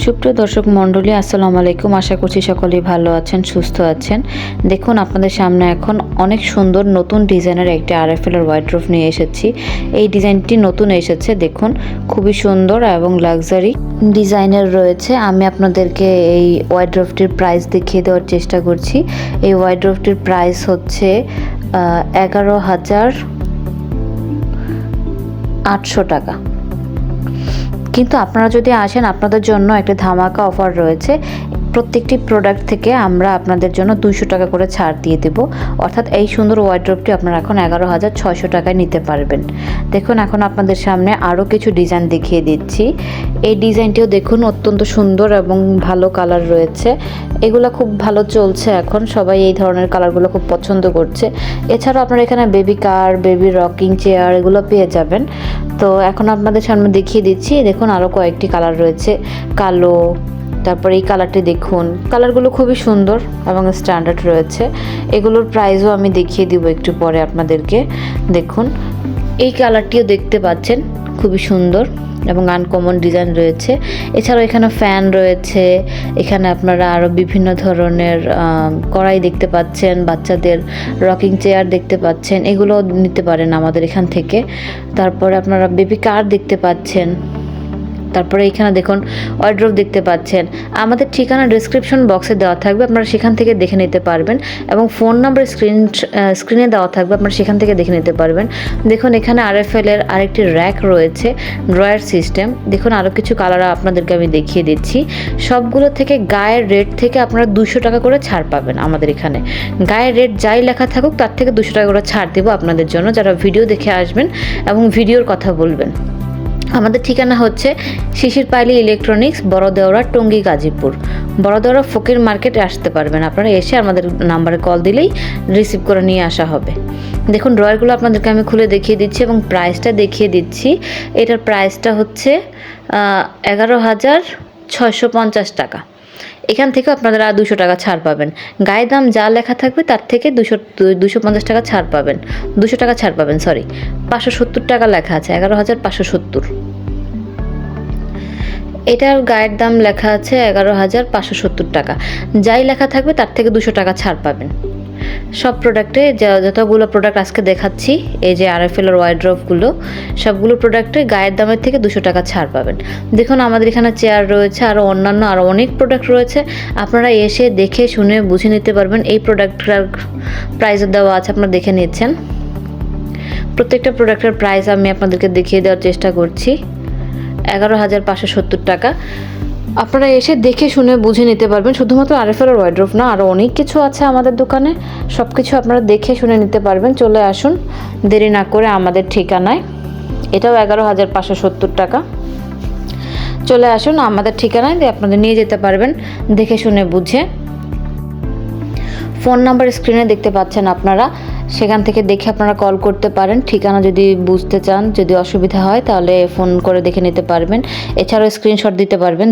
সুপ্রিয় দর্শক মণ্ডলী, আসসালামু আলাইকুম। আশা করছি সকলেই ভালো আছেন, সুস্থ আছেন। দেখুন, আপনাদের সামনে এখন অনেক সুন্দর নতুন ডিজাইনের একটি আরএফএল এর ওয়াইড্রোফ নিয়ে এসেছি। এই ডিজাইনটি নতুন এসেছে, দেখুন, খুবই সুন্দর এবং লাক্সারি ডিজাইনের রয়েছে। আমি আপনাদেরকে এই ওয়াইড্রোফটির প্রাইস দেখিয়ে দেওয়ার চেষ্টা করছি। এই ওয়াইড্রোফটির প্রাইস হচ্ছে এগারো হাজার আটশো টাকা। কিন্তু আপনারা যদি আসেন, আপনাদের জন্য একটা ধামাকা অফার রয়েছে। প্রত্যেকটি প্রোডাক্ট থেকে আমরা আপনাদের জন্য দুশো টাকা করে ছাড় দিয়ে দেব। অর্থাৎ এই সুন্দর ওয়ার্ড্রপটি আপনারা এখন এগারো হাজার ছশো টাকায় নিতে পারবেন। দেখুন, এখন আপনাদের সামনে আরও কিছু ডিজাইন দেখিয়ে দিচ্ছি। এই ডিজাইনটিও দেখুন, অত্যন্ত সুন্দর এবং ভালো কালার রয়েছে। এগুলো খুব ভালো চলছে এখন। সবাই এই ধরনের কালারগুলো খুব পছন্দ করছে। এছাড়াও আপনারা এখানে baby car baby rocking chair এগুলো পেয়ে যাবেন। তো এখন আপনাদের সামনে দেখিয়ে দিচ্ছি, দেখুন আরও কয়েকটি কালার রয়েছে। কালো, তারপরে এই কালারটি দেখুন। কালারগুলো খুবই সুন্দর এবং স্ট্যান্ডার্ড রয়েছে। এগুলোর প্রাইসও আমি দেখিয়ে দিব একটু পরে আপনাদেরকে। দেখুন, এই কালারটিও দেখতে পাচ্ছেন। খুবই সুন্দর এবং আনকমন ডিজাইন রয়েছে। এছাড়াও এখানে ফ্যান রয়েছে, এখানে আপনারা আরও বিভিন্ন ধরনের কড়াই দেখতে পাচ্ছেন, বাচ্চাদের রকিং চেয়ার দেখতে পাচ্ছেন এগুলো নিতে পারেন আমাদের এখান থেকে। তারপরে আপনারা বেবি কার দেখতে পাচ্ছেন। তারপরে এখানে দেখুন ওয়ার্ড্রোভ দেখতে পাচ্ছেন। আমাদের ঠিকানা ডিসক্রিপশন বক্সে দেওয়া থাকবে, আপনারা সেখান থেকে দেখে নিতে পারবেন। এবং ফোন নাম্বার স্ক্রিন স্ক্রিনে দেওয়া থাকবে, আপনারা সেখান থেকে দেখে নিতে পারবেন। দেখুন, এখানে আরএফএল এর আরেকটি র্যাক রয়েছে ড্রয়ার সিস্টেম দেখুন আরও কিছু কালার আপনাদেরকে আমি দেখিয়ে দিচ্ছি। সবগুলো থেকে গায়ের রেট থেকে আপনারা দুশো টাকা করে ছাড় পাবেন আমাদের এখানে। গায়ের রেট যাই লেখা থাকুক, তার থেকে দুশো টাকা করে ছাড় দেবো আপনাদের জন্য। যারা ভিডিও দেখে আসবেন এবং ভিডিওর কথা বলবেন। আমাদের ঠিকানা হচ্ছে শিশির পাইলি ইলেকট্রনিক্স বড়দেওড়া টঙ্গী, গাজীপুর। বড়দেওড়া ফকির মার্কেটে আসতে পারবেন আপনারা, এসে আমাদের নাম্বারে কল দিলেই রিসিভ করে নিয়ে আসা হবে। দেখুন, ড্রয়ারগুলো আপনাদেরকে আমি খুলে দেখিয়ে দিচ্ছি এবং প্রাইসটা দেখিয়ে দিচ্ছি। এটার প্রাইসটা হচ্ছে এগারো হাজার ছয়শো পঞ্চাশ টাকা। এখান থেকে আপনারা দুশো টাকা ছাড় পাবেন। গায়ে দাম যা লেখা থাকবে তার থেকে দুশো দুশো পঞ্চাশ টাকা ছাড় পাবেন। দুশো টাকা ছাড় পাবেন সরি পাঁচশো সত্তর টাকা লেখা আছে, এগারো হাজার পাঁচশো সত্তর। এটার গায়ের দাম লেখা আছে এগারো হাজার পাঁচশো সত্তর টাকা। যাই লেখা থাকবে তার থেকে দুশো টাকা ছাড় পাবেন। সব প্রোডাক্টে যতগুলো প্রোডাক্ট আজকে দেখাচ্ছি, এই যে আরএফএল এর ওয়াইড্রপগুলো সবগুলো প্রোডাক্টে গায়ের দামের থেকে দুশো টাকা ছাড় পাবেন। দেখুন আমাদের এখানে চেয়ার রয়েছে আরও অন্যান্য আরও অনেক প্রোডাক্ট রয়েছে। আপনারা এসে দেখে শুনে বুঝে নিতে পারবেন এই প্রোডাক্টটার প্রাইস দেওয়া আছে, আপনারা দেখে নিচ্ছেন। প্রত্যেকটা প্রোডাক্টের প্রাইস আমি আপনাদেরকে দেখিয়ে দেওয়ার চেষ্টা করছি। এগারো হাজার পাঁচশো সত্তর টাকা। আপনারা এসে দেখে শুনে বুঝে নিতে পারবেন। শুধুমাত্র আরএফএল আর ওয়াইড্রোফ না আরও অনেক কিছু আছে আমাদের দোকানে। সব কিছু আপনারা দেখে শুনে নিতে পারবেন। চলে আসুন, দেরি না করে আমাদের ঠিকানায়। এটাও এগারো হাজার পাঁচশো সত্তর টাকা। চলে আসুন আমাদের ঠিকানায়, দিয়ে আপনাদের নিয়ে যেতে পারবেন, দেখে শুনে বুঝে। ফোন নাম্বার স্ক্রিনে দেখতে পাচ্ছেন আপনারা। সেখান থেকে দেখে আপনারা কল করতে পারেন। ঠিকানা যদি বুঝতে চান, যদি অসুবিধা হয়, তাহলে ফোন করে দেখে নিতে পারবেন। এছাড়াও স্ক্রিনশট দিতে পারবেন।